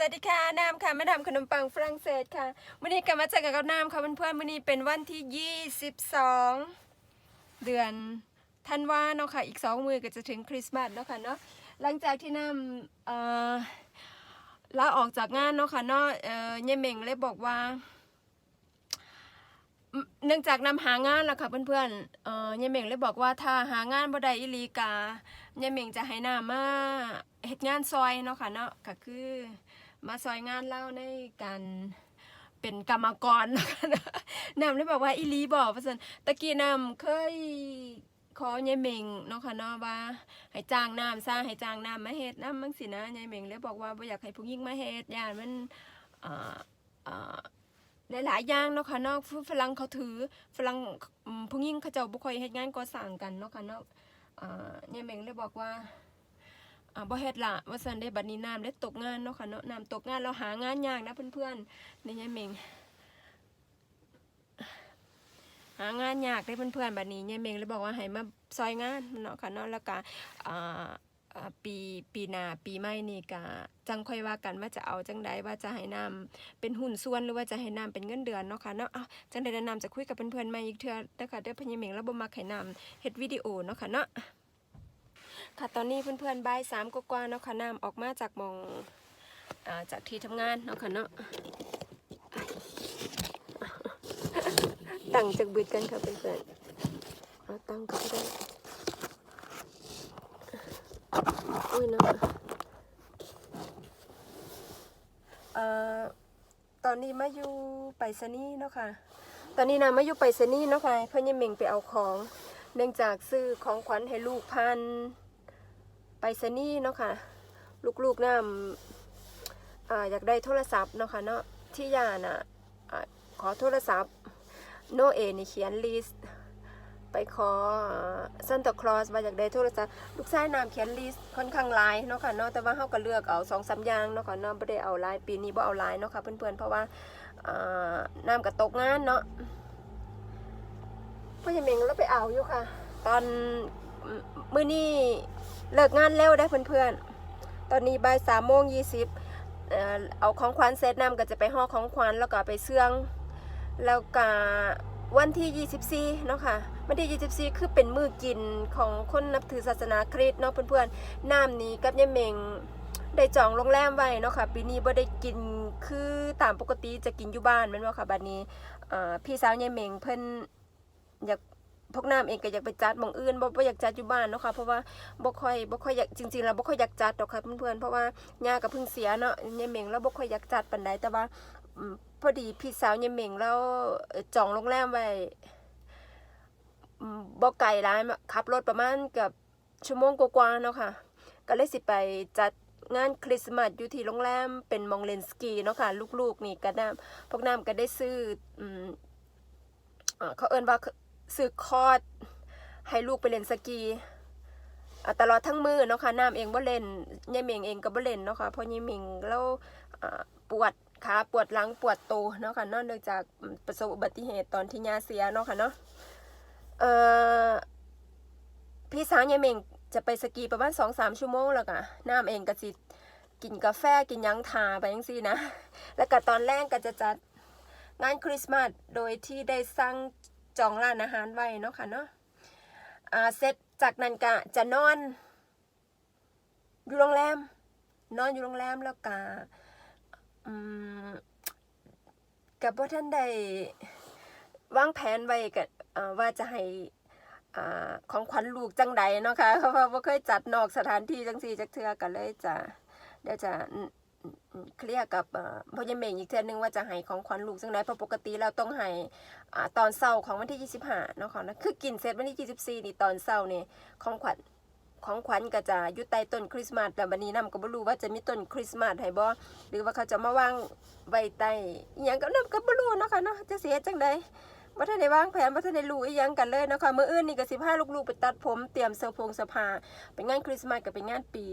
สวัสดีค่ะน้ำค่ะแม่ดำขนมปังฝรั่งเศสค่ะวันนี้กลับมาเจอกันกับน้ำค่ะเพื่อนๆวันนี้เป็นวันที่ 22 เดือนธันวาเนาะค่ะ อีก 2 มือก็จะถึงคริสต์มาสเนาะค่ะเนาะหลังจากที่น้ำลาออกจากงานเนาะค่ะเนาะเอ่เยเม่งเลยบอกว่า เนื่องจากนำหางานแล่ะค่ะเพื่อนๆเอ่อยายเม่งเลยบอกว่าถ้าหางานบ่ได้อีหลีกายายเม่งจะให้น้ามาเฮ็ดงานซอยเนาะค่ะเนาะก็คือ มาซอยงานเล่าในการเป็นกรรมกรนะคะนน้ำเลยบอกว่าอีลีบอกว่าซั่นตะกี้น้ำเคยขอยายเม่งเนาะค่ะเนาะว่าให้จ้างน้ำซะให้จ้างน้ำมาเฮ็ดน้ำมังสินะยายเม่งเลยบอกว่าบ่อยากให้ผู้หญิงมาเฮ็ดยานมันเอ่อเอ่อหลายๆอย่างเนาะค่ะเนาะฝรั่งเขาถือฝรั่งผู้หญิงเขาเจ้าบ่ค่อยเฮ็ดงานก่อสร้างกันเนาะค่ะเนาะอ่ายายแมงเลยบอกว่า บ่เฮ็ดละว่าซั่นได้บัดนี้น้ำได้ตกงานเนาะค่ะเนาะน้ำตกงานเราหางานยากนะเพื่อนๆนี่ยายแมงหางานยากได้เพื่อนๆบัดนี้ยายแมงเลยบอกว่าให้มาซอยงานเนาะค่ะเนาะแล้วก็อ่าปีปีหน้าปีใหม่นี่ก็จังค่อยว่ากันว่าจะเอาจังใดว่าจะให้นำเป็นหุ้นส่วนหรือว่าจะให้นำเป็นเงินเดือนเนาะค่ะเนาะอ้าจังใดแนะนำจะคุยกับเพื่อนๆใหม่อีกเทื่อเด้อค่ะเด้อพญาเมงแล้วบ่มักให้นำเฮ็ดวิดีโอเนาะค่ะเนาะ ค่ะตอนนี้เพื่อนๆบ่ายสามกว่าเนาะค่ะน้ำออกมาจากมองอาจากที่ทำงานเนาะค่ะเนาะตั้งจากบึดกันค่ะเพื่อนๆเอาตั้งก็ได้อุ้ยเนาะเอ่อตอนนี้มาอยู่ไปรษณีย์เนาะค่ะตอนนี้นะมาอยู่ไปรษณีย์เนาะค่ะเพื่อนยายเม่งไปเอาของ เนื่องจากซื้อของขวัญให้ลูกพัน ไปรษณีย์เนาะค่ะ ลูกๆน้ำอ่าอยากได้โทรศัพท์เนาะค่ะเนาะที่ยาน่ะอ่าขอโทรศัพท์ โนเอนี่เขียนลิสต์ไปขอซันตาคลอสว่าอยากได้โทรศัพท์ลูกชายนามเขียนลิสต์ค่อนข้างลายเนาะค่ะเนาะแต่ว่าเฮาก็เลือกเอาสองสามอย่างเนาะค่ะเนาะบ่ได้เอาลายปีนี้บ่เอาลายเนาะค่ะเพื่อนๆเพราะว่าอ่าน้ำก็ตกงานเนาะพ่อยังเมงเราไปเอาอยู่ค่ะ ตอนมื้อนี้ เลิกงานเร็วได้อเพื่อนๆ ตอนนี้บ่ายสามโมงยี่สิบเอาของขวัญเสร็จน้ำก็จะไปห่อของขวัญแล้วก็ไปเสื่อง แล้วก็วันที่ 24เนาะค่ะวันที่ 24 คือเป็นมือกินของคนนับถือศาสนาคริสต์เนาะเพื่อนๆน้ำนี้กับยายเมงได้จองโรงแรมไว้เนาะค่ะปีนี้บ่ได้กินคือตามปกติจะกินอยู่บ้านแม่นบ่ค่ะบัดนี้พี่สาวยายเมงเพิ่นอยาก พวกน้ำเองก็อยากไปจัดมองอื่นบ่บ่อยากจัดอยู่บ้านเนาะค่ะเพราะว่าบ่ค่อยบ่ค่อยอยากจริงๆแล้วบ่ค่อยอยากจัดดอกค่ะเพื่อนๆเพราะว่าย่าก็เพิ่งเสียเนาะยายเมงแล้วบ่ค่อยอยากจัดปานใดแต่ว่าพอดีพี่สาวยายเม่งแล้วจองโรงแรมไว้อืมบ่ไกลร้านขับรถประมาณกับชั่วโมงกว่าๆเนาะค่ะก็เลยสิไปจัดงานคริสต์มาสอยู่ที่โรงแรมเป็นมองเลนสกีเนาะค่ะลูกๆนี่ก็น้ำพวกน้ำก็ได้ซื้ออืมเอ่อเขาเอิ้นว่า ซื้อคอร์ดให้ลูกไปเล่นสกีตลอดทั้งมือเนาะค่ะน้ำเองบ่เล่นยายเม่งเองก็บ่เล่นเนาะค่ะเพราะยายเม่งแล้วปวดขาปวดหลังปวดตัวเนาะค่ะนอกจากประสบอุบัติเหตุตอนที่ยาเสียเนาะค่ะเนาะเออพี่สาวยายเม่งจะไปสกีประมาณสองสามชั่วโมงแล้วก็น้ำเองก็สิกินกาแฟกินยังทาไปยังซี่นะ แล้วก็ตอนแรกก็จะจัดงานคริสต์มาสโดยที่ได้สั่ง จองร้านอาหารไว้เนาะค่ะเนาะอ่าเสร็จจากนั้นก็จะนอน อยู่โรงแรม นอนอยู่โรงแรมแล้วก็อืมกับว่าท่านใดวางแผนไว้กับว่าจะให้ของขวัญลูกจังใดเนาะค่ะเพราะว่าเคยจัดนอกสถานที่จังซี่จักเทือกันเลยจะเดี๋ยวจะ เคลียร์กับพ่อใหญ่เมงอีกเทือนึงว่าจะให้ของขวัญลูกจังใดเพราะปกติแล้วต้องให้อตอนเช้าของวันที่ 25เนาะค่ะนะคือกินเสร็จวันที่ 24 นี่ตอนเช้านี่ของขวัญของขวัญก็จะอยู่ใต้ต้นคริสต์มาสแต่บันนี้นำก็บ่รู้ว่าจะมีต้นคริสต์มาสให้บ่หรือว่าเขาจะมาวางไว้ใต้อีหยังก็นำก็บ่รู้เนาะค่ะเนาะจะเสียจังใดบ่ทันได้วางแผนบ่ทันได้รู้อีหยังกันเลยเนาะค่ะมื้ออื่นนี่ก็สิพาลูกๆไปตัดผมเตรียมเสื้อผงเสื้อผ้าเป็นงานคริสต์มาสก็เป็นงานปี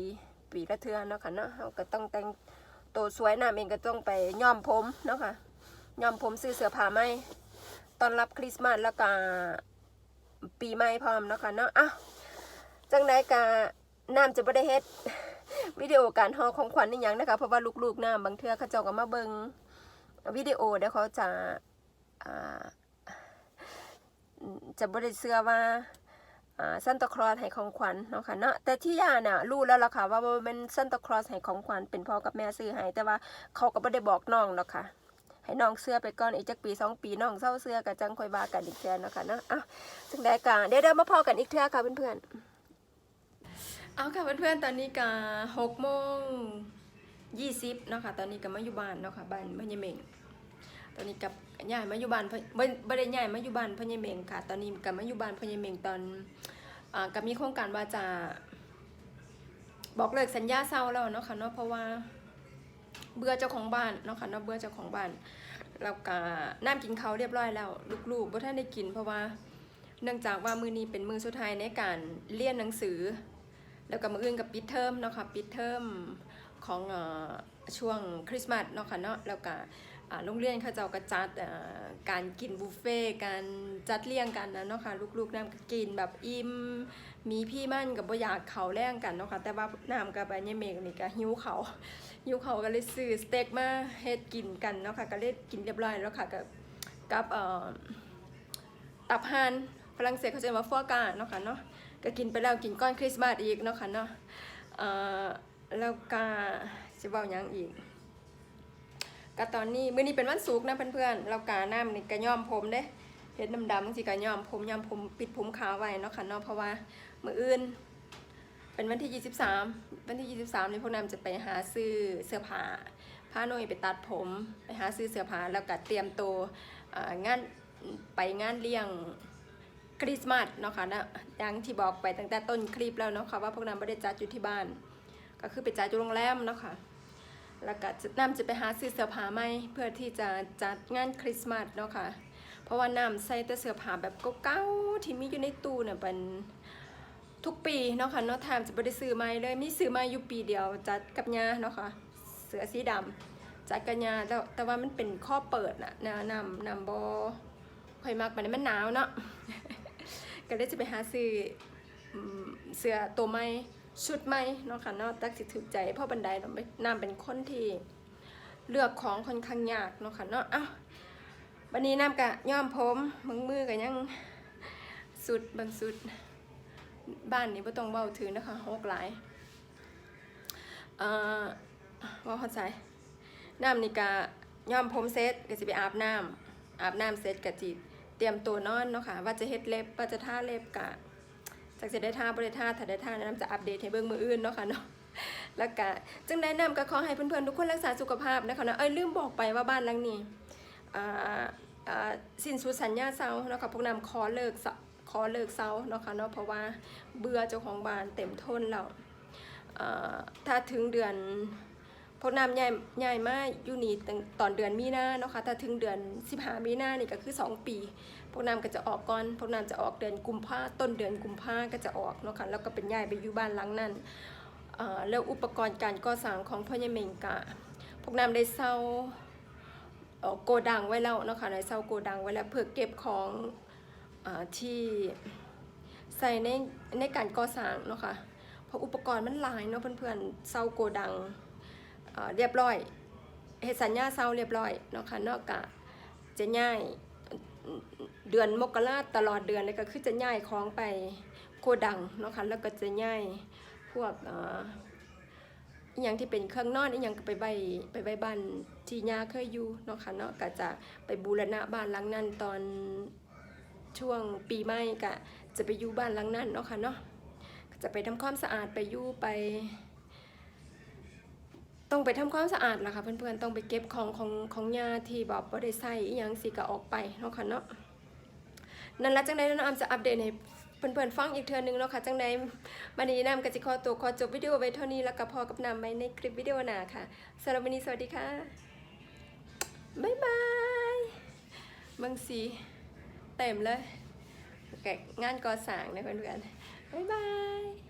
ปีละเทือเนาะค่ะเนาะเฮาก็ต้องแต่งตัวสวยน้ำเองก็ต้องไปย้อมผมเนาะค่ะย้อมผมซื้อเสื้อผ้าใหมตอนรับคริสต์มาสแล้วก็ปีใหม่พร้อมเนาะค่ะเนาะอ้าวจังไดกะน้ำจะบ่ได้เฮ็ดวิดีโอการห่อของขวัญนี่ยังนะคะเพราะว่าลูกๆน้าบางเทือเขาเจ้าก็มาเบิงวิดีโอเดี๋ยวเขาจะาจะบ่ได้เชื่อว่า อ่าซันตาคลอสให้ของขวัญเนาะค่ะเนาะแต่ที่ย่าน่ะรู้แล้วล่ะค่ะว่าบ่แมันซันตาคลอสให้ของขวัญเป็นพ่อกับแม่ซื้อให้แต่ว่าเขาก็บ่ได้บอกน้องเนาะค่ะให้น้องเสื้อไปก่อนอีกจักปีสองปีน้องเศร้าเสื้อกับจังคอยว่ากันอีกแทนเนาะค่ะเนาะอะจังได้กะเดี๋ยวเดี๋ยวมาพอกันอีกเทื่อค่ะเพื่อนๆเอาค่ะเพื่อนๆตอนนี้กะหกโมงยี่สิบเนาะค่ะตอนนี้ก็มาอยู่บ้านเนาะค่ะบ้านพญเมงตอนนี้กับ ย้ายมาอยู่บ้านบ่ได้ย้ายมาอยู่บ้านพญเมงค่ะ ตอนนี้กับมาอยู่บ้านพญเมงตอนอ่าก็มีโครงการว่าจะบอกเลิกสัญญาเศร้าแล้วเนาะค่ะเนาะเพราะว่าเบื่อเจ้าของบ้านเนาะค่ะเนาะเบื่อเจ้าของบ้านแล้วก็น้ำกินเขาเรียบร้อยแล้ว ลูกๆบ่ท่านได้กินเพราะว่าเนื่องจากว่ามือนี้เป็นมือสุดท้ายในการเรียนหนังสือ แล้วก็มืออื่นกับปิดเทอมเนาะค่ะปิดเทอมของช่วงคริสต์มาสเนาะค่ะเนาะแล้วก็อ่า โรงเรียนเขาเจ้าก็จัดการกินบุฟเฟ่การจัดเลี้ยงกันนะเนาะค่ะลูกๆน้ำก็กินแบบอิ่มมีพี่มั่นกับบ่อยากเขาแล่งกันเนาะค่ะแต่ว่าน้ำกับอันยเมกนี่ก็หิวเขาหิวเขาก็เลยซื้อสเต็กมาเฮ็ดกินกันเนาะค่ะก็เลยกินเรียบร้อยแล้วค่ะกับกับตับห่านฝรั่งเศสเขาจะว่าฟัวกราเนาะค่ะเนาะก็กินไปแล้วกินก้อนคริสต์มาสอีกเนาะค่ะเนาะแล้วก็จะเว้าหยังอีก ก็ตอนนี้มื้อนี้เป็นวันศุกร์นะเพื่อนๆเรากาน้ำนี่ก็ย้อมผมเด้เฮ็ดดำๆสิก็ย้อมผมย้อมผมปิดผมขาวไว้เนาะค่ะเนาะเพราะว่ามื้ออื่น เป็นวันที่ 23 วันที่ 23นี่พวกน้ำจะไปหาซื้อเสื้อผ้าพาหน่อยไปตัดผมไปหาซื้อเสื้อผ้าแล้วก็เตรียมตัวงานไปงานเลี้ยงคริสต์มาสเนาะค่ะนะอย่างที่บอกไปตั้งแต่ต้นคลิปแล้วเนาะค่ะว่าพวกนำไม่ได้จัดอยู่ที่บ้าน ก็คือไปจัดอยู่โรงแรมเนาะค่ะ แล้วก็จะนำจะไปหาซื้อเสื้อผ้าใหม่เพื่อที่จะจัดงานคริสต์มาสเนาะค่ะ เพราะว่าน้ำใส่แต่เสื้อผ้าแบบเก่าๆที่มีอยู่ในตู้เนี่ยเป็นทุกปีเนาะค่ะเนาะแทมจะไม่ได้ซื้อใหม่เลยมีซื้อมาอยู่ปีเดียวจัดกับยาเนาะค่ะเสื้อสีดำจัดกับยาแต่แต่ว่ามันเป็นข้อเปิดน่ะนะนำนำบค่อยมักมันมันหนาวเนาะก็เลยจะไปหาซื้อเสื้อตัวใหม่ ชุดใหม่เนาะค่ะเนาะตักสิถูกใจพราะบันไดเนาะนำเป็นคนที่เลือกของค่อนข้างยากเนาะค่ะเนาะอ้าวันนี้น้ำกะย้อมผมมือมือกันยังสุดบางสุดบ้านนี้บ่ต้องเว้าถึงนะคะหกหลายเอ่อว่าเข้าใจน้ำนี่ก็ย้อมผมเสร็จก็สิไปอาบน้ำอาบน้ำเสร็จก็จิเตรียมตัวนอนเนาะค่ะว่าจะเฮ็ดเล็บว่าจะท่าเล็บกะ จากจะได้ท่าบ่ได้ทาถ้าได้ทาน้ำจะอัปเดตให้เบิ่งมืออื่นเนาะค่ะเนาะแล้วก็จึงแนะนำก็ขอให้เพื่อนๆทุกคนรักษาสุขภาพนะคะเนาะเอ้ยลืมบอกไปว่าบ้านหลังนี้อ่าอ่าสินสุดสัญญาเซาเนาะค่ะพวกนำขอเลิกขอเลิกเซาเนาะค่ะเนาะเพราะว่าเบื่อเจ้าของบ้านเต็มทนแล้วถ้าถึงเดือน พกน้ำใหญ่ใหญ่มากอยู่นี่ตั้งตอนเดือนมีนาเนาะค่ะถ้าถึงเดือน 15 มีนานี่ก็คือ 2 ปีพวกน้ำก็จะออกก่อนพวกน้ำจะออกเดือนกุมภาต้นเดือนกุมภาก็จะออกเนาะค่ะแล้วก็เป็นย้ายไปอยู่บ้านหลังนั้นแล้วอุปกรณ์การก่อสร้างของพ่อใหญ่เมงกะพวกน้ำได้เซาโกดังไว้แล้วเนาะค่ะได้เซาโกดังไว้แล้วเพื่อเก็บของอที่ใส่ในในการก่อสร้างเนาะค่ะเพราะอุปกรณ์มันหลายเนาะเพื่อนๆเซาโกดัง เรียบร้อยเฮ็ดสัญญาเซาเรียบร้อยเนาะค่ะนอกกะจะย้ายเดือนมกราตลอดเดือนเลยก็คือจะย้ายของไปโกดังเนาะค่ะแล้วก็จะย้ายพวกเอ่ออหย่างที่เป็นเครื่องนอนอีหยังก็ไปไว้ไปไว้บ้านที่ยาเคยอยู่เนาะค่ะเนาะก็จะไปบูรณะบ้านหลังนั้นตอนช่วงปีใหม่ก็จะไปอยู่บ้านหลังนั้นเนาะค่ะเนาะจะไปทำความสะอาดไปอยู่ไป ต้องไปทำความสะอาดล่ะค่ะเพื่อนๆต้องไปเก็บของของของยาที่แบบบ่ได้ใส่อีหยังสิก็ออกไปเนาะค่ะเนาะนั่นละจังใดน้องอามจะอัปเดตให้เพื่อนๆฟังอีกเทื่อนึงเนาะค่ะจังใดวันนี้น้ำก็สิขอตัวขอจบวิดีโอไว้เท่านี้แล้วก็พอกับน้ำไว้ในคลิปวิดีโอหน้าค่ะสำหรับวันนี้สวัสดีค่ะบ๊ายบายเบังสีเต็มเลยงานก่อสร้างนะเพื่อนๆบ๊ายบาย